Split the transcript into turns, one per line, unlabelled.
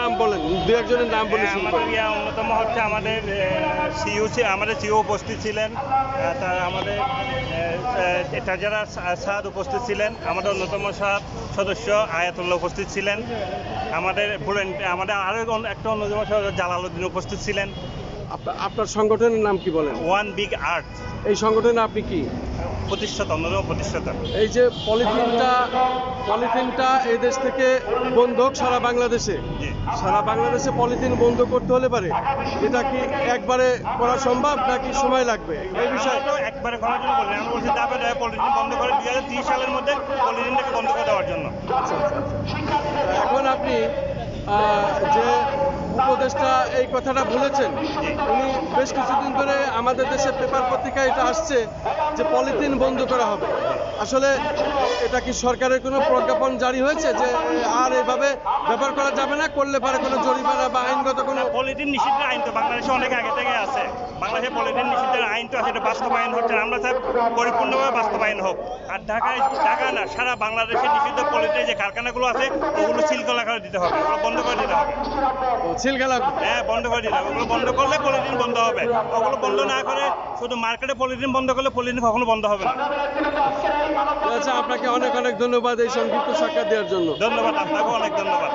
নাম বলেন দু একজনের নাম বলে
আমাদের। ইয়া অন্যতম হচ্ছে আমাদের সিইউ আমাদের সিইউ উপস্থিত ছিলেন। তার আমাদের ট্রেজারার সাদ উপস্থিত ছিলেন আমাদের অন্যতম সাদ সদস্য আয়াতুল্লাহ উপস্থিত ছিলেন। আমাদের আমাদের আরও একটা অন্যতম সদস্য জালালউদ্দিন উপস্থিত ছিলেন।
আপনার সংগঠনের নাম কি বলেন?
One big art.
এই সংগঠনে আপনি কি?
প্রতিষ্ঠাতা অন্যতম প্রতিষ্ঠাতা।
এই যে পলিথিনটা পলিথিনটা এই দেশ থেকে বন্ধ সারা বাংলাদেশে। সারা বাংলাদেশে পলিথিন বন্ধ করতে হলে পারে। এটা কি একবারে করা সম্ভব নাকি সময় লাগবে? এই বিষয়ে
তো একবারে করার জন্য বলি আমরা বলছি দাবে দাবে পলিথিন বন্ধ করে দুই হাজার তিরিশ সালের মধ্যে পলিথিনটাকে বন্ধ করে দেওয়ার জন্য।
আচ্ছা, আচ্ছা, আচ্ছা। এখন আপনি উপদেষ্টা এই কথাটা বলেছেন। উনি বেশ কিছুদিন ধরে আমাদের দেশে পেপার পত্রিকায় এটা আসছে যে পলিথিন বন্ধ করা হবে। আসলে এটা কি সরকারের কোনো প্রজ্ঞাপন জারি হয়েছে যে আর এভাবে ব্যবহার করা যাবে না? করলে পারে কোনো জরিমানা বা আইনগত কোনো
পলিথিন নিষিদ্ধের আইন তো বাংলাদেশে অনেক আগে থেকে আছে। বাংলাদেশে পলিথিন নিষিদ্ধের আইন তো আছে, এটা বাস্তবায়ন হচ্ছে। আমরা চাই পরিপূর্ণভাবে বাস্তবায়ন হোক। আর ঢাকায় ঢাকা না, সারা বাংলাদেশে নিষিদ্ধ পলিথিনের যে কারখানাগুলো আছে, ওগুলো করে দিতে হবে। বন্ধ করে দিতে
খেলা।
হ্যাঁ বন্ধ করে দিলাম। ওগুলো বন্ধ করলে পলিথিন বন্ধ হবে। ওগুলো বন্ধ না করে শুধু মার্কেটে পলিথিন বন্ধ করলে পলিথিন কখনো বন্ধ হবে না।
আচ্ছা আপনাকে অনেক অনেক ধন্যবাদ এই সংক্ষিপ্ত সাক্ষাৎ দেওয়ার জন্য।
ধন্যবাদ আপনাকে অনেক ধন্যবাদ।